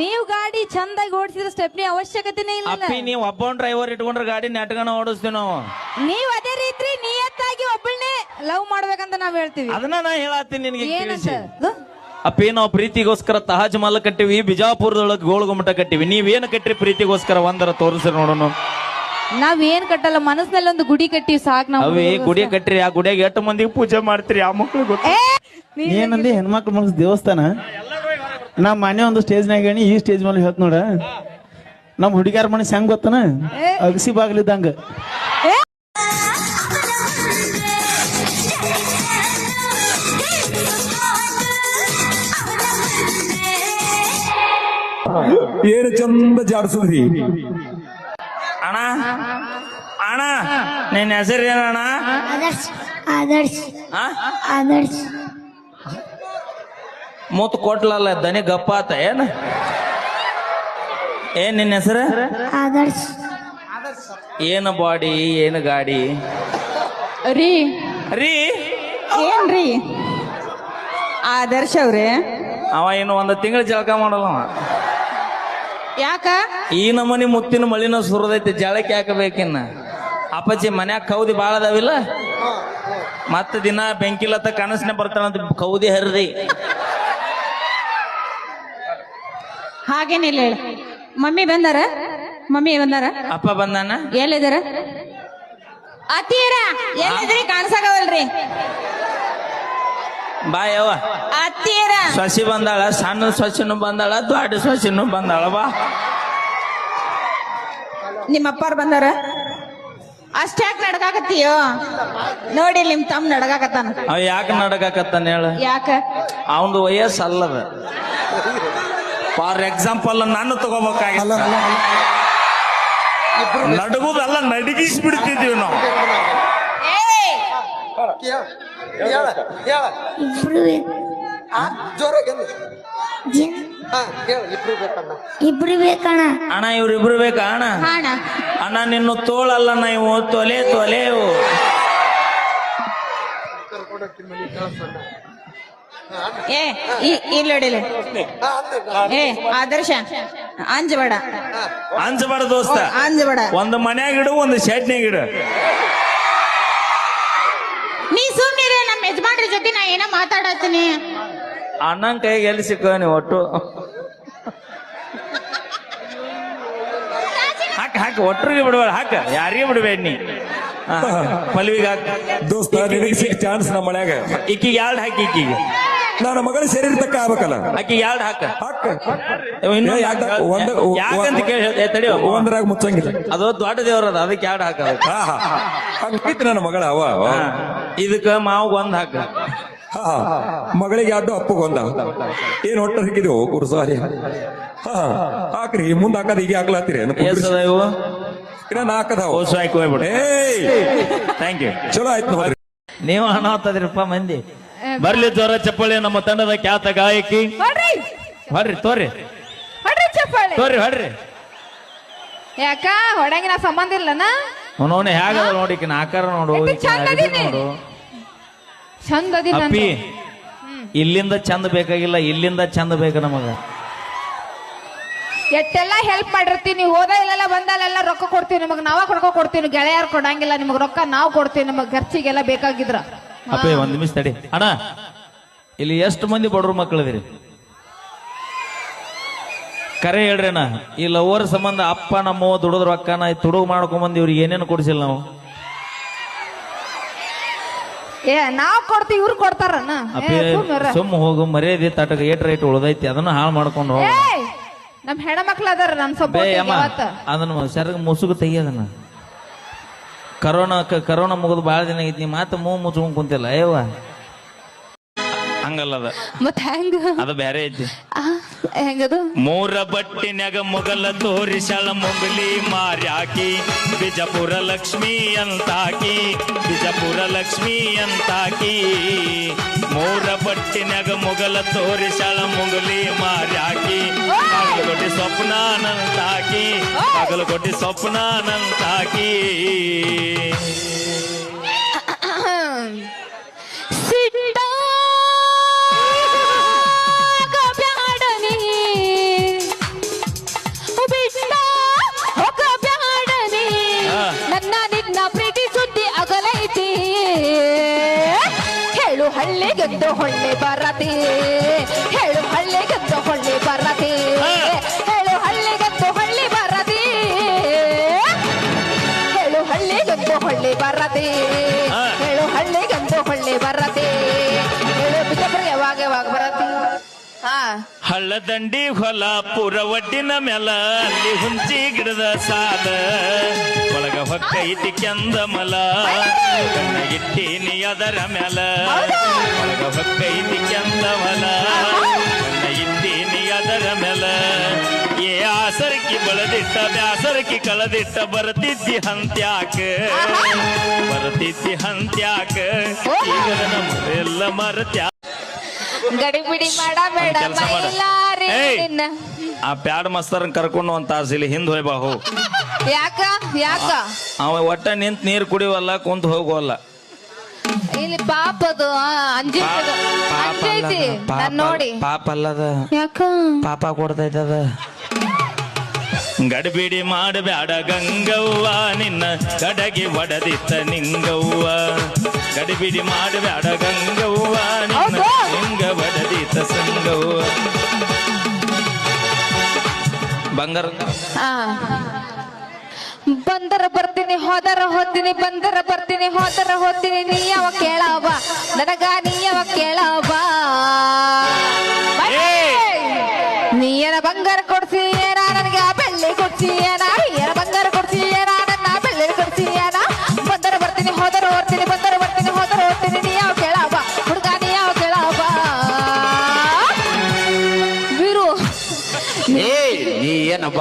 ನೀವು ಗಾಡಿ ಚಂದಾಗಿ ಓಡಿಸಿದ್ರೆ ಸ್ಟೆಪ್ನಿ ಅವಶ್ಯಕತೆನೇ ಇಲ್ಲ. ಅಪ್ಪಿ ನೀವ್ ಒಬ್ಬ ಡ್ರೈವರ್ ಇಟ್ಕೊಂಡ್ರೆ ಗಾಡಿ ನೆಟ್ಗನ ಓಡಿಸ್ತೀವಿ ನಾವು. ನೀವ್ ಅದೇ ರೀತಿ ನಿಯತ್ತಾಗಿ ಒಬ್ಬಳನ್ನೇ ಲವ್ ಮಾಡ್ಬೇಕಂತ ನಾವ್ ಹೇಳ್ತೀವಿ. ಅದನ್ನ ನಾ ಹೇಳತ್ತೀನಿ ನಿನಗೆ ಏನಂತ ತಿಳಿಸಿ. ಅದು? ಅಪ್ಪಿ ನಾವು ಪ್ರೀತಿಗೋಸ್ಕರ ತಹಾಜ್ ಮಹಲ್ ಕಟ್ಟಿವಿ ಬಿಜಾಪುರದೊಳಗೆ ಗೋಳಗುಮಟ ಕಟ್ಟಿವಿ. ನೀವೇನು ಕಟ್ಟ್ರಿ ಪ್ರೀತಿಗೋಸ್ಕರ? ಒಂದರ ತೋರಿಸ್ರಿ ನೋಡೋಣ. ನಾವ್ ಏನ್ ಕಟ್ಟಲ್ಲ ಮನಸ್ಸಿನಲ್ಲಿ ಒಂದು ಗುಡಿ ಕಟ್ಟಿವಿ ಸಾಕ್ ನಾವು ಅವೇ ಗುಡಿ ಕಟ್ಟ್ರಿ ಆ ಗುಡಿಯಾಗ ಎಷ್ಟು ಮಂದಿಗೆ ಪೂಜೆ ಮಾಡ್ತೀರಿ ಆ ಮಕ್ಳು ಗೊತ್ತ? ಏನಂದಿ ಹೆಣ್ಮಕ್ಳು ಮನಸ್ ದೇವಸ್ಥಾನ? ನಾ ಮನೆ ಒಂದು ಸ್ಟೇಜ್ನಾಗ ಹೇಳಿ ಈ ಸ್ಟೇಜ್ ಮೇಲೆ ಹೇಳ್ತ ನೋಡ. ನಮ್ಮ ಹುಡುಗ್ಯಾರ ಮನೆ ಹೆಂಗ್ ಗೊತ್ತನ? ಅಗಸಿ ಬಾಗ್ಲಿದ್ದಂಗ. ಏನು ಚಂದ ಜಾಡ್ಸುದ್ರಿ ಅಣ್ಣ ಅಣ್ಣ ನಿನ್ನ ಹೆಸರು ಏನಣ್ಣ ಆದರ್ಶ್ ಆದರ್ಶ್? ಆದರ್ಶ್. ಮೂತ್ ಕೊಟ್ಲಲ್ಲ ದನಿ ಗಪ್ಪ ಆತ ಏನ? ಏನ್ ನಿನ್ನ ಹೆಸರು? ಆದರ್ಶ್. ಏನು ಬಾಡಿ ಏನು ಗಾಡಿ? ರೀ. ರೀ? ಏನ್ರಿ ಆದರ್ಶ ಅವ್ರೆ. ಅವ ಏನು ಒಂದು ತಿಂಗಳು ಜಳಕ ಮಾಡಲ್ಲ ಅವ. ಯಾಕ? ಈ ನಮನಿ ಮುತ್ತಿನ ಮಳಿನ ಸುರದೈತಿ ಜಳಕ್ಕೆ ಹಾಕಬೇಕಿನ್ನ. ಅಪ್ಪಾಜಿ ಮನ್ಯಾಗ ಕೌದಿ ಭಾಳ ಅದಾವಿಲ್ಲ? ಮತ್ತ ದಿನ ಬೆಂಕಿಲತ್ತ ಕನಸನೆ ಬರ್ತಾನಂತ ಕೌದಿ ಹರಿದಿ. ಹಾಗೇನಿಲ್ಲ ಹೇಳ. ಮಮ್ಮಿ ಬಂದಾರ? ಮಮ್ಮಿ ಬಂದಾರ? ಅಪ್ಪ ಬಂದಾನ? ಎಲ್ಲಿದಾರ? ಅತ್ತೀರ ಎಲ್ಲಿದ್ರಿ? ಕಾಣಿಸಾಗವಲ್ರಿ ಬಾ ಯವ್ವ ಅತ್ತೀರ ಸೊಸಿ ಬಂದಾಳ ಸಣ್ಣ ಸೊಸಿನೂ ಬಂದಾಳ ದೊಡ್ಡ ಸಸಿನು ಬಂದಾಳ ಬಾ. ನಿಮ್ಮ ಅಪ್ಪಾರ್ ಬಂದಾರ ಅಷ್ಟ್ಯಾಕ್ ನಡ್ಕಾಕತ್ತೀಯೋ? ನೋಡಿ ನಿಮ್ ತಮ್ಮ ನಡಗಾಕತ್ತಾನ ಅವ ಯಾಕೆ ನಡಗಾಕತ್ತಾನ ಹೇಳ. ಯಾಕ? ಅವನದು ವಯಸ್ಸು ಅಲ್ಲದ ಫಾರ್ ಎಕ್ಸಾಂಪಲ್ ನಾನು ತಗೋಬೇಕಾಗಿಲ್ಲ ನಡಗುದಲ್ಲ ನಡಗಿಸಿ ಬಿಡ್ತಿದೀವಿ ನಾವು. ಇಬ್ರು ಇಬ್ರು ಬೇಕು ಜೀನ್- ಇಬ್ರು ಬೇಕಣ್ಣ. ಅಣ್ಣ ಇವ್ರಿಬ್ರು ಬೇಕಾ ಅಣ್ಣ? ಅಣ್ಣ ನಿನ್ನ ತೋಳಲ್ಲ ನೀವು ತೊಲೆ ತೊಲೆವು. ಏ ಇ- ಇಲ್ಲಿ. ನೋಡಿಲ್ಲ ಏ ಆದರ್ಶ ಅಂಜಬೇಡ ಅಂಜಬೇಡ ದೋಸ್ತ ಅಂಜಬೇಡ ಒಂದ್ ಮನ್ಯಾಗ ಇಡು ಒಂದು ಶೆಡ್ನ್ಯಾಗ ಇಡು ನೀ ಸುಮ್ಮನೆ ನಮ್ಮ ಯಜಮಾನ್ರ ಜೊತೆ ನಾ ಏನೋ ಮಾತಾಡತ್ತೀನಿ. ಅಣ್ಣನ್ ಕೈಗೆ ಎಲ್ಲಿ ಸಿಕ್ಕ ನೀವು ಒಟ್ಟು? ಹಾಕ ಹಾಕ ಒಟ್ಟರಿಗೆ ಬಿಡಬೇಡ ಹಾಕ. ಯಾರಿಗೆ ಬಿಡಬೇಡ ನೀ. ಪಲ್ವಿಗೆ ಹಾಕ ದೋಸ್ತ ನಿನಗೆ ಸಿಕ್ಕ ಚಾನ್ಸ್ ನಮ್ಮ ಮನ್ಯಾಗ. ಇಕ್ಕಿಗೆ ಎರಡು ಹಾಕಿ ಇಕ್ಕಿಗೆ? ನಾನು ಮಗಳ ಶರೀರ ತಕ್ಕ ಆಗ್ಬೇಕಲ್ಲ? ಆಕಿಗೆ ಎರಡು ಹಾಕ. ಹಾಕ. ಇನ್ನೂ ಏ, ಯಾಕ? ಹಾಕ. ಒಂದ- ಯಾಕಂತ ಕೇಳಿ ಏ, ತಡಿ ಒಬ್ಬ. ಒಂದ್ರಾಗ ಮುಚ್ಚಂಗಿಲ್ಲ. ಅದು ದೊಡ್ಡ ದೇವ್ರದ ಅದಕ್ಕೆ ಎರಡು ಹಾಕ ಅದಕ್ಕೆ. ಹಾ ಹಾ. ಹಂಗೈತಿ ನನ್ನ ಮಗಳ ಅವ ಅವ. ಹಾ. ಇದಕ್ಕ ಮಾವ್ ಒಂದ್ ಹಾಕ. ಹಾ ಮಗಳಿಗೆ ಅಡ್ಡು ಅಪ್ಪಗೊಂದ ಏನ್ ಹೊಟ್ಟೆ ಸಿಕ್ಕಿದ್ವು ಕುರ್ಸಾರಿ ಹಾ ಹಾಕ್ರಿ ಮುಂದ್ ಹಾಕದ್ ಈಗ ಹಾಕ್ಲಾತಿರಿ ಎಷ್ಟದ ಇವು? ಇನ್ನ ನಾಲ್ಕದಾವ ಓಸು ಹಾಕಿ ಹೋಗ್ಬಿಡು. ಏಯ್! ಥ್ಯಾಂಕ್ ಯು ಚಲೋ ಆಯ್ತು ನೋಡ್ರಿ. ನೀವು ಹಣ ಹತ್ತದ್ರಪ್ಪ ಮಂದಿ. ಬರ್ಲಿ ಜ್ವರ ಚಪ್ಪಳಿ ನಮ್ಮ ತಂಡದ ಖ್ಯಾತ ಗಾಯಕಿ. ಹೊಡ್ರಿ. ತೋರಿ. ಹೊಡ್ರಿ ಚಪ್ಪಾಳೆ ತೋರಿ ಹೊಡ್ರಿ. ಯಾಕ? ಹೊಡಂಗಿನ ಸಂಬಂಧ ಇಲ್ಲನ? ನೋಡಿ ಹೇಗದ ನೋಡಿ ಈಕಿನ ಆಕಾರ ನೋಡು ಈಕಿನ ಚಂದ ನೋಡು. ಚಂದ ಅದಿನ ಅಪ್ಪಿ ಇಲ್ಲಿಂದ ಚಂದ ಬೇಕಾಗಿಲ್ಲ ಇಲ್ಲಿಂದ ಚಂದ ಬೇಕು ನಮಗ. ಎಷ್ಟೆಲ್ಲ ಹೆಲ್ಪ್ ಮಾಡಿರ್ತೀನಿ ಹೋದ ಇಲ್ಲೆಲ್ಲ ಬಂದಲ್ಲೆಲ್ಲ ರೊಕ್ಕ ಕೊಡ್ತೀವಿ ನಿಮಗೆ ನಾವ ಕೊಡ್ಕೊ ಕೊಡ್ತೀವಿ ಗೆಳೆಯರು ಕೊಡಂಗಿಲ್ಲ ನಿಮಗೆ ರೊಕ್ಕ ನಾವು ಕೊಡ್ತೀವಿ ನಿಮಗೆ ಖರ್ಚಿಗೆಲ್ಲ ಬೇಕಾಗಿದ್ರ. ಅಪ್ಪಿ ಒಂದ್ ನಿಮಿಷ ತಡಿ. ಅಣ್ಣ ಇಲ್ಲಿ ಎಷ್ಟು ಮಂದಿ ಬಡವ್ರ ಮಕ್ಕಳದಿರಿ ಕರೆ ಹೇಳ್ರಿ ಅಣ್ಣ ಈ ಲವರ್ ಸಂಬಂಧ ಅಪ್ಪ ನಮ್ಮ ದುಡಿದ್ರು ರೊಕ್ಕನ ತುಡುಗು ಮಾಡ್ಕೊಂಬಂದು ಇವ್ರಿಗೆ ಏನೇನು ಕೊಡಿಸಿಲ್ಲ ನಾವು? ಏ ನಾವ್ ಕೊಡ್ತೀವಿ ಇವ್ರು ಕೊಡ್ತಾರ ಅಪ್ಪೇ ಸುಮ್ಮ ಹೋಗು ಮರ್ಯಾದೆ ತಟಕ ಏಟ್ ರೈಟ್ ಉಳ್ದೈತಿ ಅದನ್ನ ಹಾಳು ಮಾಡ್ಕೊಂಡು ಹೋಗ. ನಮ್ ಹೆಣ್ಮಕ್ಳು ಅದಾರ ನನ್ ಸ್ವಲ್ಪ ಅದನ್ನ ಸೆರಗ ಮುಸುಗು ತೆಗಿಯೋದನ್ನ. ಕರೋನಾ ಕ- ಕರೋನಾ ಮುಗಿದು ಭಾಳ ದಿನ ಐತಿ ನೀ ಮಾತು ಮೂ ಮುಚ್ಕೊಂಡ್ ಕುಂತಿಲ್ಲ ಅಯ್ಯವ್ವ. ಹಂಗಲ್ಲದ ಮತ್ ಹೆಂಗ? ಅದು ಬೇರೆ ಐತಿ. ಆ, ಹೆಂಗದು ಮೂರ ಬಟ್ಟಿನ್ಯಾಗ ಮೊಗಲ ತೋರಿಸಳ ಮೊಗಲಿ ಮಾರ್ಯಾಕಿ ಬಿಜಪುರ ಲಕ್ಷ್ಮಿ ಅಂತಾಕಿ ಬಿಜಪುರ ಲಕ್ಷ್ಮಿ ಅಂತಾಕಿ. ಮೂರ ಬಟ್ಟಿನ್ಯಾಗ ಮೊಗಲ ತೋರಿಸಳ ಮೊಗಲಿ ಮಾರ್ಯಾಕಿ. ಬಾಗಲಕೋಟೆ ಸ್ವಪ್ನಾನಂತಾಕಿ ಸ್ವಪ್ನ ನನ್ ತಾಕಿ ಬ್ಯಾಡನಿ ಹಳ್ಳಿಗೆದ್ದು ಹೊಳ್ಳಿ ಬರತಿ. ಹೇಳು ಹಳ್ಳಿಗೆದ್ದು ಹೊಳ್ಳಿ ಬರತಿ. ಹೇಳು ಹಳ್ಳಿ ಗದ್ದು ಹೊಳ್ಳಿ ಬರತಿ. ಹೇಳು ಹಳ್ಳಿಗೆದ್ದು ಹೊಳ್ಳಿ ಬರತಿ. ಹೇಳು ಹಳ್ಳಿ ಗದ್ದು ಹೊಳ್ಳಿ ಬರತಿ. ಹಳ್ಳದಂಡಿ ಹೊಲ ಪುರ ಒಡ್ಡಿನ ಮೆಲ ಅಲ್ಲಿ ಹುಂಚಿ ಗಿಡದ ಸಾಲ ಒಳಗ ಹೊಕ್ಕೈತಿ ಕೆಂದ ಮಲ ಇಟ್ಟೀನಿ ಅದರ ಮೆಲ ಒಳಗ ಹೊಕ್ಕೈತಿ ಕೆಂದ ಮಲ ಇಟ್ಟೀನಿ ಅದರ ಮೆಲ ಏ ಆಸರಕಿ ಬಳದಿಟ್ಟ ಬ್ಯಾಸರಕ್ಕೆ ಕಳದಿಟ್ಟ ಬರತಿದ್ದಿ ಹಂತ್ಯಾಕ. ಬರತಿದ್ದಿ ಹಂತ್ಯಾಕ. ಈಗ ನಮ್ಮೆಲ್ಲ ಮರತ್ಯಾ ಗಡಿಬಿಡಿ ಮಾಡಬೇಡ ಮೈಲಾರಿ ಏಯ್! ನಿನ್ನ. ಆ ಪ್ಯಾಡ್ ಮಸ್ತರ್ ಕರ್ಕೊಂಡು ಒಂದ್ ತಾಸು ಇಲ್ಲಿ ಹಿಂದ್ ಹೋಯ್ ಬಾ ಹೋ. ಯಾಕ? ಯಾಕ? ಅವ ಒಟ್ಟ ನಿಂತ ನೀರ್ ಕುಡಿವಲ್ಲ ಕುಂತ ಹೋಗುವಲ್ಲ. ಇಲ್ಲಿ ಅಂಜೈತಿ ನಾನ್ ನೋಡಿ. ಪಾಪ ಅಲ್ಲದ. ಯಾಕ? ಪಾಪ ಕೊಡ್ತೈತದ. ಗಡಿಬಿಡಿ ಮಾಡಬೇಡ ಗಂಗವ್ವ ನಿನ್ನ ಗಡಗಿ ಒಡದಿತ್ತ ನಿಂಗವ್ವ. ಗಡಿಬಿಡಿ ಮಾಡಬೇಡ ಗಂಗವ್ವ ನಿನ್ನ ನಿಂಗ ಒಡದಿತ್ತ ಬಂಗಾರ. ಆ. ಬಂದರ ಬರ್ತೀನಿ ಹೋದರ ಹೋತೀನಿ ಬಂದರ ಬರ್ತೀನಿ ಹೋದರ ಹೋತೀನಿ ನೀ ಯಾವ ಕೇಳವ ನನಗ ನೀ ಯಾವ ಕೇಳವ. ನೀ ಏನ ಬಂಗಾರ ಕೊಡ್ಸಿ ಏನ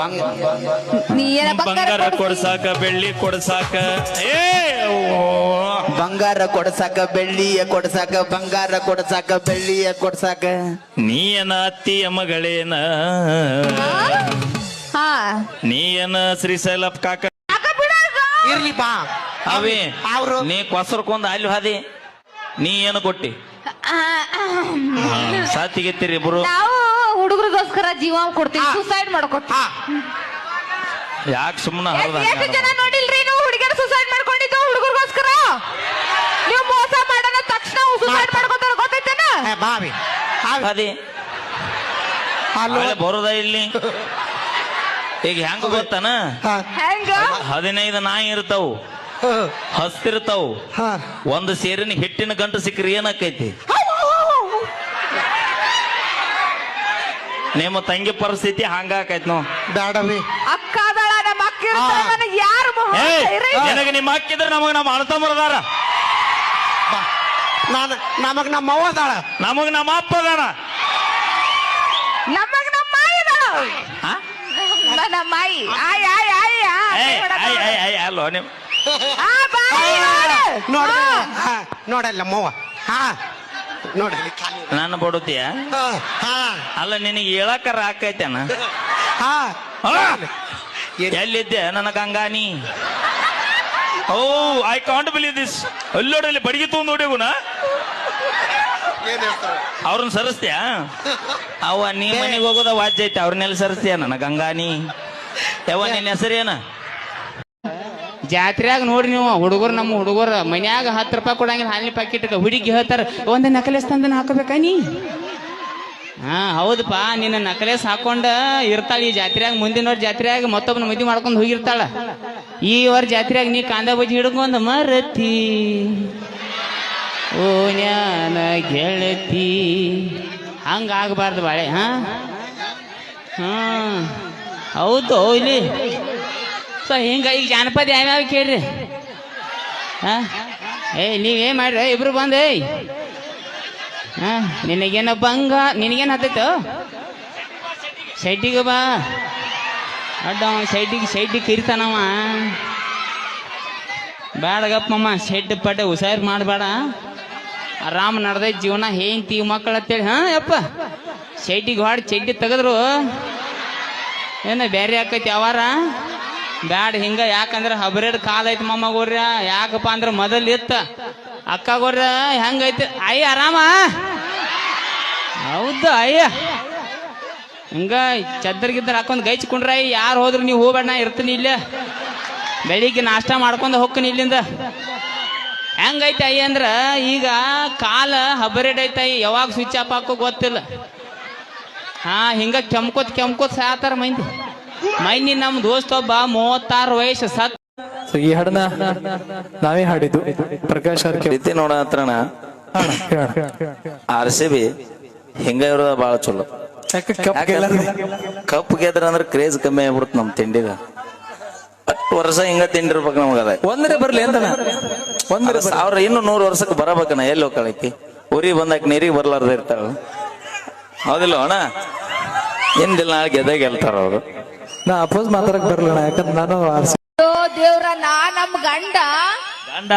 ಬಂಗಾರ ಬಂಗಾರ ಕೊಡ್ಸಿ ಕೊಡ್ಸಾಕ ಬೆಳ್ಳಿ ಕೊಡ್ಸಾಕ. ಏ. ಬಂಗಾರ ಕೊಡ್ಸಾಕ ಬೆಳ್ಳಿಯ ಕೊಡ್ಸಾಕ ಬಂಗಾರ ಕೊಡ್ಸಾಕ ಬೆಳ್ಳಿಯ ಕೊಡ್ಸಾಕ. ನೀಯನ ಅತ್ತಿಯ ಮಗಳೇನ? ಹಾ. ನೀಯನ ಶ್ರೀಶೈಲ ಕಾಕ? ಇರ್ಲಿ ಬಾ. ಅವೇ ಅವ್ರು ನೀ ಕೊಸರ್ಕೊಂದ್ ಅಲ್ಲಿ ಹಾದಿ. ನೀ ಏನು ಕೊಟ್ಟಿ? ಸಾತಿಗೆತ್ತಿರಿ ಇಬ್ರು. ನಾವು ಹುಡುಗರಿಗೋಸ್ಕರ ಜೀವ ಕೊಡ್ತೀವಿ ಸುಸೈಡ್ ಮಾಡ್ಕೊತೀವಿ ಯಾಕೆ ಸುಮ್ಮನೆ ಹರದ ಎಷ್ಟು ಜನ ನೋಡಿಲ್ರಿ ನೀವು ಹುಡುಗಿಯರು ಸುಸೈಡ್ ಮಾಡ್ಕೊಂಡಿದ್ದು ಹುಡುಗರಿಗೋಸ್ಕರ? ನೀವು ಮೋಸ ಮಾಡೋಣ ತಕ್ಷಣ ಸುಸೈಡ್ ಮಾಡ್ಕೊತಾರ ಗೊತ್ತೈತೇನ ಬಾವಿ ಹಾದಿ ಬರೋದ ಇಲ್ಲಿ? ಈಗ ಹೆಂಗ ಗೊತ್ತಾನ? ಹೆಂಗ? ಹದಿನೈದು ನಾಯಿ ಇರ್ತಾವು. ಹಸ್ತಿರ್ತಾವು. ಒಂದು ಸೇರಿನ ಹಿಟ್ಟಿನ ಗಂಟು ಸಿಕ್ಕ್ರಿ ಏನಾಕೈತಿ ನಿಮ್ಮ ತಂಗಿ ಪರಿಸ್ಥಿತಿ ಹಂಗಾಕೈತಿ ನಾವು ಬೇಡವಿ ಅಕ್ಕ ಅದಳ ನಮ್ಮ ಅಕ್ಕ ಇರ್ತಾಳ, ನನಗ್ ಯಾರು ಮೊಹ ಏಯ್? ನಿನಗೆ ನಿಮ್ಮ ಹಾಕಿದ್ರೆ ನಮಗ ನಮ್ಮ ಅಣ್ಣತಮ್ಮರದಾರ ನಾನು ನಮಗ್ ನಮ್ಮ ಅವ್ವ ಅದಾಳ. ನಮಗ್ ನಮ್ಮ ಅಪ್ಪ ಅದಾರ. ನಮಗ್ ನಮ್ಮ ಮಾಯಿ. ಆ? ನನ್ನ ಮಾಯಿ. ಆಯ್ ಆಯ್ ಆಯ್ ಆ, ಏಯ್, ಆಯ್ ಏಯ್, ಏಯ್, ಅಲ್ಲೋ ನಿಮ್ ಆ, ಬಾಯಿ ನೋಡು. ನೋಡಲ್ಲ ಮವ್ವ. ಹಾ ನೋಡಿ. ನನ್ನ ಬಡುತ್ತೀಯ ಹಾ ಅಲ್ಲ ನಿನಗೆ ಹೇಳಕ್ಕರ ಆಕೈತೇನ ಹಾ. ಎಲ್ಲಿದ್ದೆ? ನನ್ನ ಗಂಗಾನಿ. Oh I can't believe this ಅಲ್ಲೋಡಲ್ಲಿ ಬಡಿಗೆ ನೋಡಿ ಗುಣ. ಅವ್ರನ್ನ ಸರಿಸ್ತೀಯ? ಅವ ನೀ ಮನೆಗೆ ಹೋಗೋದ ವಾಜ್ಯ ಐತೆ ಅವ್ರನ್ನೆಲ್ಲ ಸರಿಸ್ತೀಯ ನನ್ನ ಗಂಗಾನಿ? ಯಾವ ನಿನ್ನ ಹೆಸರೇನ? ಜಾತ್ರೆಯಾಗ ನೋಡಿ ನೀವು, ಹುಡುಗರು ನಮ್ಮ ಹುಡುಗರು, ಮನ್ಯಾಗ ಹತ್ತು ರೂಪಾಯಿ ಕೊಡಂಗಿಲ್ಲ, ಹಾಲಿನ ಪ್ಯಾಕೆಟ್ ಹುಡುಗಿ ಹೇಳ್ತಾರ, ಒಂದು ನಕಲೇಸ್ ತಂದನ ಹಾಕಬೇಕಾ ನೀ? ಹಾ ಹೌದಪ್ಪ ನಿನ್ನ ನಕಲೇಸ್ ಹಾಕೊಂಡ ಇರ್ತಾಳ ಈ ಜಾತ್ರೆಯಾಗ ಮುಂದಿನ ವರ್ಷ ಜಾತ್ರೆಯಾಗ ಮತ್ತೊಬ್ಬನ ಮದ್ವಿ ಮಾಡ್ಕೊಂಡು ಹೋಗಿರ್ತಾಳ. ಈ ವರ್ಷ ಜಾತ್ರೆಯಾಗ ನೀ ಕಾಂದ ಬಜ್ಜಿ ಹಿಡ್ಕೊಂಡ್ ಮರತಿ. ಓ ನ್ಯಾನ ಗೆಳತಿ. ಹಂಗ ಆಗಬಾರ್ದು ಬಾಳೆ, ಹಾ? ಹಾ, ಹೌದು, ಇಲ್ಲಿ ಸೊ ಹಿಂಗ ಈಗ ಜಾನಪದ ಯಾವ್ಯಾವ ಕೇಳ್ರಿ? ಹಾಂ? ಏಯ್ ನೀವೇನ್ ಮಾಡ್ರಿ? ಇಬ್ರು ಬಂದ್, ಏಯ್. ಹಾ, ನಿನಗೇನ ಬಂಗ ನಿನಗೇನು ಹತ್ತೈತು? ಸೈಟಿಗೆ ಬಾ. ಅಡ್ಡ ಸೈಟಿಗೆ ಸೈಟಿಗೆ ಕಿರಿತಾನವ ಬ್ಯಾಡಗಪ್ಪಮ್ಮ ಶೆಡ್ ಪಡ್ಡೆ ಹುಷಾರ್ ಮಾಡಬೇಡ. ಆರಾಮ್ ನಡ್ದೈತೆ ಜೀವನ ಹೇಂತಿ ಮಕ್ಕಳು ಅಂತೇಳಿ. ಹಾ, ಯಪ್ಪ. ಶೆಡ್ಡಿಗೆ ಹೊಡ್ ಚಡ್ಡಿ ತೆಗೆದ್ರು. ಏನ ಬೇರೆ ಆಕೈತಿ ಅವಾರ ಬ್ಯಾಡ ಹಿಂಗ, ಯಾಕಂದ್ರ ಹಬ್ರೇಡ್ ಕಾಲ ಐತಿ ಮೊಮ್ಮಗೋರ್ಯ ಯಾಕಪ್ಪ ಅಂದ್ರ ಮೊದಲ್ ಇತ್ತ. ಅಕ್ಕಗೋರ್ಯ ಹೆಂಗೈತಿ ಅಯ್ಯ, ಆರಾಮ? ಹೌದು, ಅಯ್ಯ. ಹಿಂಗ ಚದ್ರಗಿದ್ರ ಹಾಕೊಂಡ್ ಗೈಚ್ಕೊಂಡ್ರ ಯಾರು ಹೋದ್ರು ನೀವು ಹೋಗ್ಬೇಡ ನಾ ಇರ್ತೀನಿ ಇಲ್ಲೇ. ಬೆಳಿಗ್ಗೆ ನಾಷ್ಟ ಮಾಡ್ಕೊಂಡು ಹೋಗ್ತೀನಿ ಇಲ್ಲಿಂದ. ಹೆಂಗೈತೆ ಅಯ್ಯ ಅಂದ್ರ, ಈಗ ಕಾಲ ಹಬರೇಡ್ ಐತೆ ಯಾವಾಗ ಸ್ವಿಚ್ ಆಫ್ ಹಾಕೋ ಗೊತ್ತಿಲ್ಲ. ಹಾ, ಹಿಂಗ ಕೆಮ್ಕೋತ್ ಕೆಮ್ಕೋತ್ ಸಾತಾರ ಮಂದಿ. ಮೈನಿ ನಮ್ ದೋಸ್ತ ಒಬ್ಬ ಮೂವತ್ತಾರು ವಯಸ್ಸು ಸತ್ ಈ ಹಾಡನ್ನ ನಾವೇ ಹಾಡಿದ್ದು. ಪ್ರಕಾಶ್ ಅವ್ರ ರೀತಿ ನೋಡ ಹತ್ರಣ ಆರ್ ಸಿ ಬಿ ಹಿಂಗ ಇರೋದ ಬಾಳ ಚಲೋ. ಕಪ್ ಗೆದ್ರ ಅಂದ್ರ ಕ್ರೇಜ್ ಕಮ್ಮಿ ಆಗ್ಬಿಡುತ್ತೆ ನಮ್ ತಿಂಡಿಗ. ಹತ್ತು ವರ್ಷ ಹಿಂಗ ತಿಂಡಿರ್ಬೇಕು ನಮ್ಗ ಒಂದ್ರೆ ಬರ್ಲಿ ಅಂತ ಒಂದ್ರೆ ಅವ್ರ ಇನ್ನು ನೂರು ವರ್ಷಕ್ಕೆ ಬರಬೇಕನ ಎಲ್ಲಿ ಹೋಗ್ಕಳಕಿ ಊರಿಗೆ ಬಂದಾಕ ನೀರಿಗೆ ಬರ್ಲಾರ್ದ ಇರ್ತಾಳ. ಹೌದಿಲ್ಲ ಅಣ್ಣ? ಹಿಂದಿಲ್ಲ ನಾಳೆ ಗೆದ್ದ ಗೆಲ್ತಾರ ಅವ್ರು. ನಾ ಅಪೋಸ್ ಮಾತಾಡಕ್ ಬರ್ಲಿಲ್ಲ ಯಾಕಂದ್ರೆ ನಾನು ದೇವ್ರ ನಾ ನಮ್ ಗಂಡ. ಗಂಡ?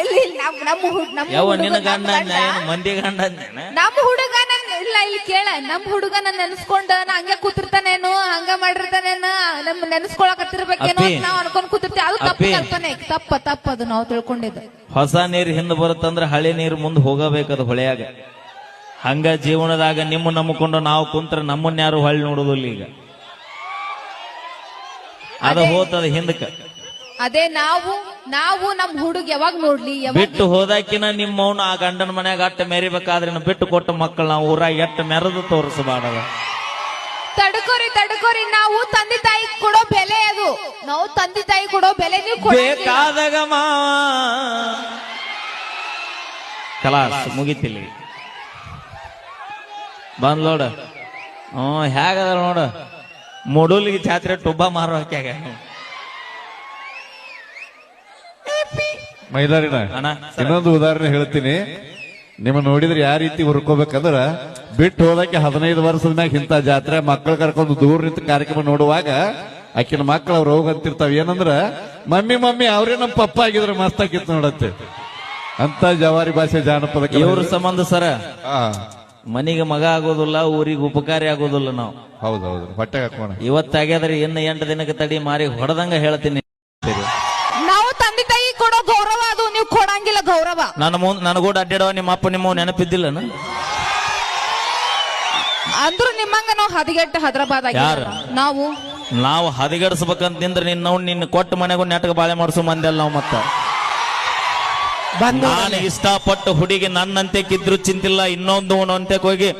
ಇಲ್ಲಿ ನಮ್ ನಮ್ಮ ಹುಡ್ ನಮ್ಮ ಯಾವ ಹುಡುಗ ನಿನ್ನ ನಮ್ ಗಂಡ ಗಂಡ. ಏನು ಮಂದಿ ಗಂಡ ಅಂದ್ನೇನ? ನಮ್ಮ ಹುಡುಗ ನನ್ ಇಲ್ಲ ಇಲ್ಲಿ ಕೇಳ. ನಮ್ ಹುಡುಗ ನನ್ ನೆನ್ಸ್ಕೊಂಡ ನಾ ಹಂಗೆ ಕೂತಿರ್ತಾನೇನು? ಹಂಗ ಮಾಡಿರ್ತಾನೇನು? ನಮ್ ನೆನ್ಸ್ಕೊಳಕತ್ತಿರ್ಬೇಕೇನೋ ಅಪ್ಪಿ. ಅಂತ ನಾವ್ ಅನ್ಕೊಂಡ್ ಕೂತಿರ್ತೀವಿ. ಅದು ತಪ್ಪು ಅಪ್ಪಿ. ಕಲ್ಪನೆ. ತಪ್ಪ ತಪ್ಪ ಅದು ನಾವು ತಿಳ್ಕೊಂಡಿದ್ದು. ಹೊಸ ನೀರ್ ಹಿಂದ್ ಬರುತ್ತಂದ್ರ ಹಳೆ ನೀರು ಮುಂದೆ ಹೋಗಬೇಕದು ಹೊಳೆಯಾಗ. ಹಂಗ ಜೀವನದಾಗ ನಿಮ್ಮ ನಮ್ಕೊಂಡು ನಾವು ಕುಂತ್ರ ನಮ್ಮನ್ನ ಯಾರು ಹೊಳ್ಳಿ ನೋಡುದಿಲ್ಲ ಈಗ. ಅದ ಹೋತದ ಹಿಂದಕ್ಕೆ. ಅದೇ ನಾವು ನಾವು ನಮ್ ಹುಡುಗ ಯಾವಾಗ ನೋಡ್ಲಿ ಯಾವಾಗ ಬಿಟ್ಟು ಹೋದಾಕಿನ ನಿಮ್ಮ ಮೌನ ಆ ಗಂಡನ ಮನ್ಯಾಗ ಅಟ್ಟ ಮೆರಿಬೇಕಾದ್ರೆ ಇನ್ನು ಬಿಟ್ಟು ಕೊಟ್ಟ ಮಕ್ಕಳು ನಾವು ಊರಾಗ ಎಟ್ಟ ಮೆರೆದು ತೋರಿಸಬಾರದ. ತಡ್ಕೋರಿ ತಡ್ಕೋರಿ ನಾವು ತಂದೆ ತಾಯಿ ಕೊಡೋ ಬೆಲೆ ಅದು. ನಾವು ತಂದೆ ತಾಯಿ ಕೊಡೋ ಬೆಲೆ ನೀವು. ಬೇಕಾದಾಗ ಮಾವ. ಕಲಾಸ್ ಮುಗಿತಿಲ್ಲಿ. ಬಂದ್ ನೋಡ. ಹ್ಮ್ ಹೇಗದ ನೋಡ? ಮುಡುಲಿಗೆ ಜಾತ್ರೆ ಟೊಬ್ಬ ಮಾರೋ ಹಾಕ್ಯಾಗ. ಮೈದಾರಿನ ಅಣ್ಣ ಇನ್ನೊಂದು ಉದಾಹರಣೆ ಹೇಳ್ತೀನಿ. ನಿಮ್ಮ ನೋಡಿದ್ರೆ ಯಾವ ರೀತಿ ಹುರ್ಕೋಬೇಕಂದ್ರ ಬಿಟ್ಟು ಹೋದಕ್ಕೆ ಹದಿನೈದು ವರ್ಷದ ಮ್ಯಾಗ ಇಂಥ ಜಾತ್ರೆ ಮಕ್ಕಳು ಕರ್ಕೊಂಡು ದೂರ ನಿಂತ ಕಾರ್ಯಕ್ರಮ ನೋಡುವಾಗ ಆಕಿನ ಮಕ್ಕಳು ಅವ್ರು ಹೋಗಂತಿರ್ತಾವ ಏನಂದ್ರ ಮಮ್ಮಿ ಮಮ್ಮಿ ಅವ್ರೇ ನಮ್ಮ ಪಪ್ಪ ಆಗಿದ್ರೆ ಮಸ್ತ್ ಆಗಿತ್ತು ನೋಡತ್ತೆ. ಅಂತ ಜವಾರಿ ಭಾಷೆ ಜಾನಪದ ಕಲೆ. ಇವ್ರ ಸಂಬಂಧ ಸರ. ಆ, ಮನಿಗೆ ಮಗ ಆಗೋದಿಲ್ಲ ಊರಿಗೆ ಉಪಕಾರಿ ಆಗೋದಿಲ್ಲ ನಾವು. ಹೌದೌದು ಹೌದು ಹೊಟ್ಟೆ ಹಾಕೋಣ ಇವತ್ತಾಗ್ಯಾದ್ರೆ ಇನ್ನು ಎಂಟು ದಿನಕ್ಕೆ ತಡಿ ಮಾರಿ ಹೊಡೆದಂಗ ಹೇಳ್ತೀನಿ. ನಾವು ತಂದೆ ತಾಯಿ ಕೊಡೋ ಗೌರವ ಅದು ನೀವು ಕೊಡಂಗಿಲ್ಲ ಗೌರವ. ನನ್ನ ಮುಂದ್ ನನಗೂಡ ಅಡ್ಡಾಡವ ನಿಮ್ಮ ಅಪ್ಪ ನಿಮ್ಮ ನೆನಪಿದ್ದಿಲ್ಲನ ಅಂದ್ರು ನಿಮ್ಮಂಗ ನಾವು ಹದಗೆಟ್ಟ ಹೈದರಾಬಾದ್ ಯಾರು? ನಾವು. ನಾವು ಹದಿಗಡಿಸ್ಬೇಕಂತ ನಿಂದ್ರೆ ನಿನ್ನ ನಿನ್ನ ಕೊಟ್ಟ ಮನೆಗೂ ನೆಟ್ಗ ಬಾಳೆ ಮಾಡಿಸೋ ಮಂದೆಲ್ಲ ನಾವು ಮತ್ತ. ನಾನು ಇಷ್ಟಪಟ್ಟು ಹುಡುಗಿ ನನ್ನಂತೆ ಕಿದ್ರು ಚಿಂತಿಲ್ಲ ಇನ್ನೊಂದು ಅಂತ ಹೋಗಿ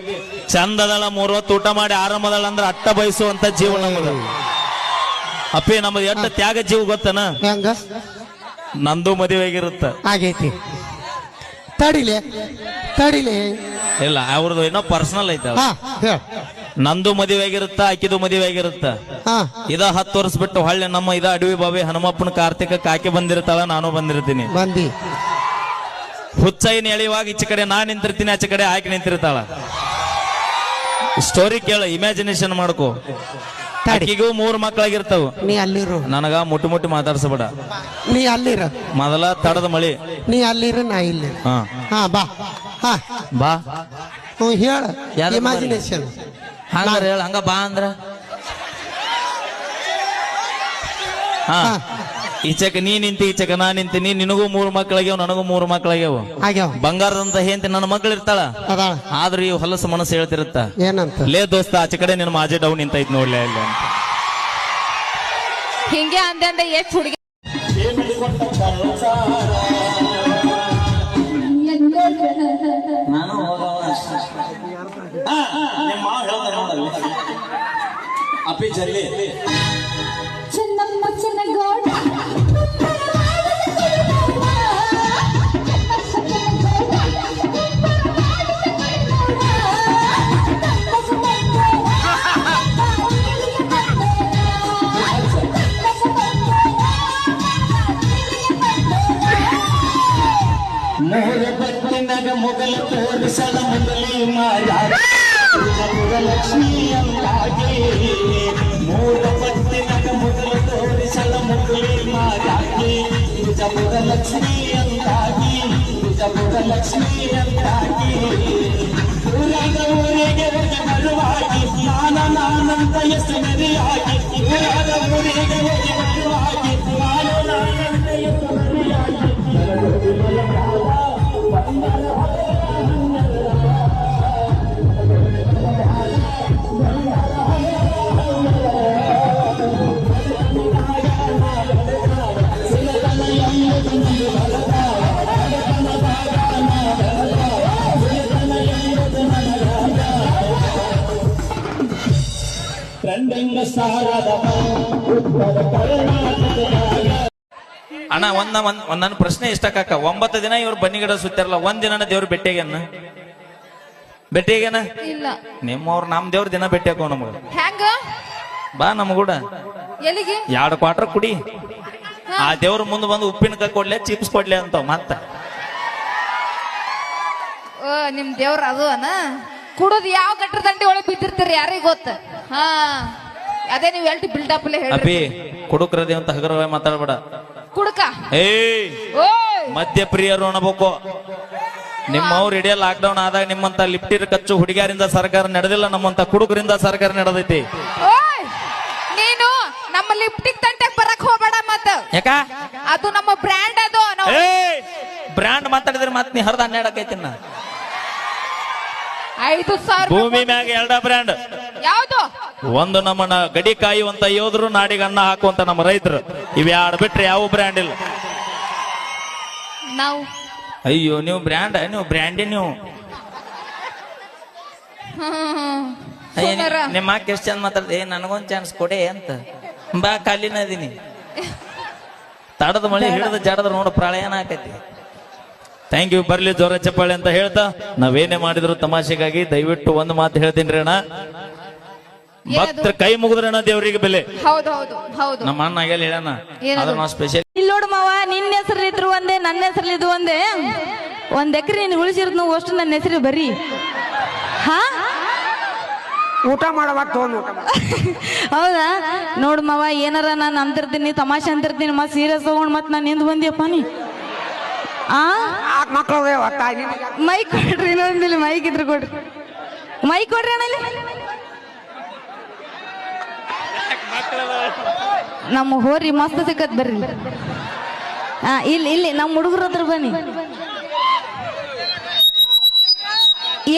ಚಂದದಳ ಮೂರೊತ್ತು ಊಟ ಮಾಡಿ ಆರಂಭದಳ ಅಂದ್ರೆ ಅಟ್ಟ ಬಯಸುವಂತ ಜೀವನ ಅಪ್ಪಿ ನಮ್ದು ಎಂಟ ತ್ಯಾಗ ಜೀವ ಗೊತ್ತನ? ನಂದು ಮದುವೆ ಆಗಿರುತ್ತ ಆಗೈತಿ. ತಡಿಲೆ ತಡಿಲೆ. ಇಲ್ಲ ಅವ್ರದ್ದು ಏನೋ ಪರ್ಸನಲ್ ಐತೆ ನಂದು ಮದುವೆ ಆಗಿರುತ್ತ ಆಕಿದು ಮದುವೆ ಆಗಿರುತ್ತ ಹಾ. ಇದ ಹತ್ತು ವರ್ಷ ಬಿಟ್ಟು ಹೊಳ್ಳಿ ನಮ್ಮ ಇದ ಅಡವಿ ಬಾಬಿ ಹನುಮಪ್ಪನ ಕಾರ್ತಿಕ ಕಾಕಿ ಬಂದಿರ್ತಾಳ ನಾನು ಬಂದಿರ್ತೀನಿ. ಬಂದಿ. ಹುಚ್ಚೈನ ಎಳೆಯುವಾಗ ಈಚೆ ಕಡೆ ನಾ ನಿಂತಿರ್ತೀನಿ ಆಚೆ ಕಡೆ ಆಯ್ಕೆ ನಿಂತಿರ್ತಾಳ. ಸ್ಟೋರಿ ಕೇಳ ಇಮ್ಯಾಜಿನೇಷನ್ ಮಾಡ್ಕೋ. ಆಕಿಗೂ ಮೂರು ಮಕ್ಕಳಾಗಿರ್ತಾವ ನೀ ಅಲ್ಲಿರು. ನನಗ ಮುಟ್ಟು ಮುಟ್ಟಿ ಮಾತಾಡ್ಸಬೇಡ. ನೀ ಅಲ್ಲಿರ. ಮೊದಲ ತಡದ ಮಳಿ. ನೀ ಅಲ್ಲಿರು ನಾ ಇಲ್ಲಿ. ಹಾ. ಹಾ ಬಾ. ಹಾ. ಬಾ. ಹ್ಞೂ ಹೇಳ. ಇಮ್ಯಾಜಿನೇಷನ್ ಹಂಗಾರ ಹೇಳ ಹಂಗ ಬಾ ಅಂದ್ರ? ಹಾ. ಈಚೆಕ ನೀ ನಿಂತಿ ಈಚೆಕ ನಾ ನಿಂತೀನಿ ನಿನಗೂ ಮೂರು ಮಕ್ಕಳಾಗ್ಯಾವ ನನಗೂ ಮೂರು ಮಕ್ಕಳಾಗ್ಯಾವ. ಆಗ್ಯಾವ. ಬಂಗಾರದಂತ ಹೇಂತಿ ನನ್ನ ಮಗಳು ಇರ್ತಾಳ. ಅದಾಳ. ಆದ್ರೂ ಈ ಹೊಲಸು ಮನಸ್ಸು ಹೇಳ್ತಿರುತ್ತ. ಏನಂತ? ಲೇ ದೋಸ್ತ ಆಚೆ ಕಡೆ ನಿನ್ನ ಮಾಜೆ ಡೌನ್ ನಿಂತೈತ್ ನೋಡ್ಲೇ ಇಲ್ಲ ಅಂತ. ಹಿಂಗೆ ಅಂದೆ ಅಂದೆ ಎಷ್ಟ್ ಹುಡುಗಿ ಚೆನ್ನಮ್ಮ లక్ష్మి అంతాకి నిజముడ లక్ష్మి అంతాకి ಊರಾಗ ಊರಿಗೆ ಬರುವಾಗಿ ನಾನ ನಾನಂತ ಹೆಸರಿಯಾಗಿ ಊರಾಗ ಊರಿಗೆ ಅಣ್ಣ ಒಂದ್ ಒಂದ್ ಒಂದ್ ನನ್ನ ಪ್ರಶ್ನೆ ಇಷ್ಟ ಕಾಕ ಒಂಬತ್ತು ದಿನ ಇವ್ರು ಬನ್ನಿ ಗಿಡ ಸುತ್ತಾರಲ್ಲ ಒಂದ್ ದಿನ ದೇವ್ರ ಬೆಟ್ಟಿಗೆ ಭೇಟಿಯಾಗ್ಯಾನ ಇಲ್ಲ. ನಿಮ್ಮವ್ರು ನಮ್ ದೇವ್ರ ದಿನ ಭೇಟಿ ಹಾಕೋ ನಮಗ. ಹೆಂಗ ಬಾ ನಮಗೂಡ ಎಲ್ಲಿಗೆ? ಎರಡು ಕ್ವಾರ್ಟರ್ ಕುಡಿ. ಆ ದೇವ್ರ ಮುಂದೆ ಬಂದು ಉಪ್ಪಿನಕಾಯಿ ಕೊಡ್ಲೆ ಚಿಪ್ಸ್ ಕೊಡ್ಲೆ ಅಂತ ಮತ್ತ. ಓ ನಿಮ್ ದೇವ್ರ ಅದು ಅನ? ಕುಡೋದು ಯಾವ ಗಟ್ಟರ ದಂಡಿ ಒಳಗೆ ಬಿದ್ದಿರ್ತೀರಿ ಯಾರಿಗೆ ಗೊತ್ತ? ಹಾ. ಅದೇ ನೀವು ಎಲ್ಟಿ ಬಿಲ್ಡಪ್ ಅಪಿ ಕುಡುಕ್ರದಿ ಅಂತ ಹಗರವಾಗಿ ಮಾತಾಡ್ಬೇಡ. ಕುಡುಕ? ಏಯ್ ಓಯ್. ಮದ್ಯಪ್ರಿಯರು ಅನ್ನಬೇಕು. ನಿಮ್ಮವ್ರು ಇಡೀ ಲಾಕ್ಡೌನ್ ಆದಾಗ ನಿಮ್ಮಂತ ಲಿಫ್ಟಿರ್ ಕಚ್ಚು ಹುಡುಗಿಯರಿಂದ ಸರ್ಕಾರ ನಡೆದಿಲ್ಲ ನಮ್ಮಂತ ಕುಡುಕರಿಂದ ಸರ್ಕಾರ ನಡೆದೈತಿ. ನೀನು ನಮ್ಮ ಲಿಪ್ಟಿಕ್ ತಂಟೆಗ್ ಬರಕ್ ಹೋಗ್ಬೇಡ ಮತ್ತ ಯಾಕ? ಅದು ನಮ್ಮ ಬ್ರ್ಯಾಂಡ್ ಅದು. ಬ್ರ್ಯಾಂಡ್ ಮಾತಾಡಿದ್ರೆ ಮತ್ ನೀ ಹರಿದ ಹನ್ನೆರಡಕ್ಕೈತಿ ನಾ ಐದು ಸಾವಿರ ಭೂಮಿ ಮ್ಯಾಗ ಎರಡ ಬ್ರ್ಯಾಂಡ್. ಯಾವ್ದು? ಒಂದು ನಮ್ಮನ್ನ ಗಡಿ ಕಾಯುವಂತ ಯೋಧರು ನಾಡಿಗೆ ಅನ್ನ ಹಾಕುವಂತ ನಮ್ಮ ರೈತರು. ಇವ್ಯಾಡ್ ಬಿಟ್ರೆ ಯಾವ ಬ್ರ್ಯಾಂಡ್ ಇಲ್ಲ. ನಾವು. ಅಯ್ಯೋ ನೀವು ಬ್ರ್ಯಾಂಡ್ ನೀವು ಬ್ರ್ಯಾಂಡೇ ನೀವು. ಹ್ಮ್. ಅಯ್ಯ, ಸುಮ್ನಿರ. ನಿಮ್ಮ ಅಕ್ಕ ಎಷ್ಟು ಚಂದ ಮಾತಾಡ್ದೆ? ಏ ನನಗೊಂದ್ ಚಾನ್ಸ್ ಕೊಡೆ ಅಂತ. ಬಾ ಖಾಲಿನ ಇದೀನಿ. ತಡದ ಮಳೆ ಹಿಡಿದ ಜಡದ ನೋಡ ಪ್ರಳಯನ ಆಕೈತಿ ಥ್ಯಾಂಕ್ ಯು ಬರ್ಲಿ ಜೋರ ಚಪ್ಪಾಳೆ ಅಂತ ಹೇಳ್ತಾ ನಾವೇನೇ ಮಾಡಿದ್ರು ತಮಾಷೆಗಾಗಿ ದಯವಿಟ್ಟು ಒಂದು ಮಾತು ಹೇಳ್ತೀನಿ ಅಣ್ಣ. ಭಕ್ತರ ಕೈ ಮುಗಿದ್ರಣ್ಣ ದೇವರಿಗೆ ಬೆಲೆ. ಹೌದು ಹೌದು ಹೌದು. ನಮ್ಮ ಅಣ್ಣ ಆಗ್ಯಾಲ ಹೇಳಣ್ಣ. ನಾವು ಸ್ಪೆಷಲ್ ಇಲ್ಲಿ ನೋಡು ಮಾವ ನಿನ್ನ ಹೆಸರಿದ್ರು ಒಂದೇ ನನ್ನ ಹೆಸರಲ್ಲಿದ್ದು ಒಂದೇ. ಒಂದ್ ಎಕರೆ ನೀನು ಉಳಿಸಿರೋದು ನೀವು ಅಷ್ಟು ನನ್ನ ಹೆಸರು ಬರೀ. ಹಾ? ಊಟ ಮಾಡುವಾಗ ತಗೊಂಡು ಊಟ ಮಾಡು. ಹೌದಾ? ನೋಡು ಮಾವ ಏನಾರ ನಾನು ಅಂತಿರ್ತೀನಿ ತಮಾಷೆ ಅಂತಿರ್ತೀನಿ ಮತ್ತೆ ಸೀರಿಯಸ್ ತಗೊಂಡ್ ಮತ್ತೆ ನಾನು ನಿಂದು ಬಂದಿಯಪ್ಪ ನೀ. ಆ? ಮಕ್ಕಳು ಒತ್ತಾಯ ಮೈಕ್ ಕೊಡ್ರಿ ಇನ್ನೊಂದಿಲ್ಲ ಮೈಕ್ ಇದ್ರೆ ಕೊಡ್ರಿ. ಮೈಕ್ ಕೊಡ್ರಿ ಅಣ್ಣ ಇಲ್ಲಿ. ನಮ್ಮ ಹೋರಿ ಮಸ್ತ್ ಸಿಕ್ಕತ್ ಬರ್ರಿ. ಹಾ ಇಲ್ಲಿ ಇಲ್ಲಿ ನಮ್ಮ ಹುಡುಗರ ಹತ್ರ ಬನ್ನಿ.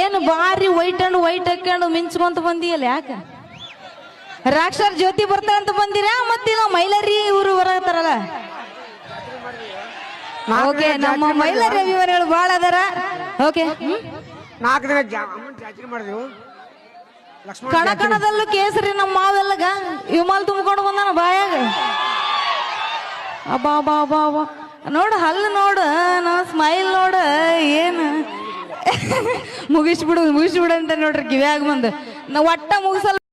ಏನು ಬಾರಿ ವೈಟ್ ಅಂಡ್ ವೈಟ್ ಹಾಕೊಂಡು ಮಿಂಚ್ಕೊಂತ ಬಂದಿಯಲ್ಲ ಯಾಕೆ? ರಾಕ್ಷರ್ ಜ್ಯೋತಿ ಬರ್ತಾರಂತ ಬಂದಿರಾ? ಮತ್ತಿಲ್ಲ ಮೈಲಾರಿ ಇವರು ಬರತ್ತಾರಲ್ಲ ಓಕೆ ನಮ್ಮ ಮಹಿಳಾ ಅಭಿಮಾನಿಗಳು ಬಹಳ ಅದರ. ಓಕೆ. ನಾಲ್ಕು ದಿನ ಜಾತ್ರೆ ಮಾಡಿದೆವು. ಲಕ್ಷ್ಮಣ ಕಣ ಕಣದಲ್ಲೂ ಕೇಸರಿ ನಮ್ಮ ಮಾವೆಲ್ಲಗ ವಿಮಾಲ್ ತುಂಬಿಕೊಂಡು ಬಂದಾನ ಬಾಯಾಗ. ಅಬ್ಬಾ ಅಬ್ಬಾ ಅಬ್ಬಾ ಅಬ್ಬಾ. ನೋಡು ಹಲ್ಲು ನೋಡು ನಾ ಸ್ಮೈಲ್ ನೋಡು ಏನು? ಮುಗಿಸ್ಬಿಡು ಮುಗಿಸ್ಬಿಡು ಅಂತ ನೋಡ್ರಿ ಕಿವ್ಯಾಗ ಬಂದು. ನಾ ಒಟ್ಟ ಮುಗಿಸಲ್ಲ.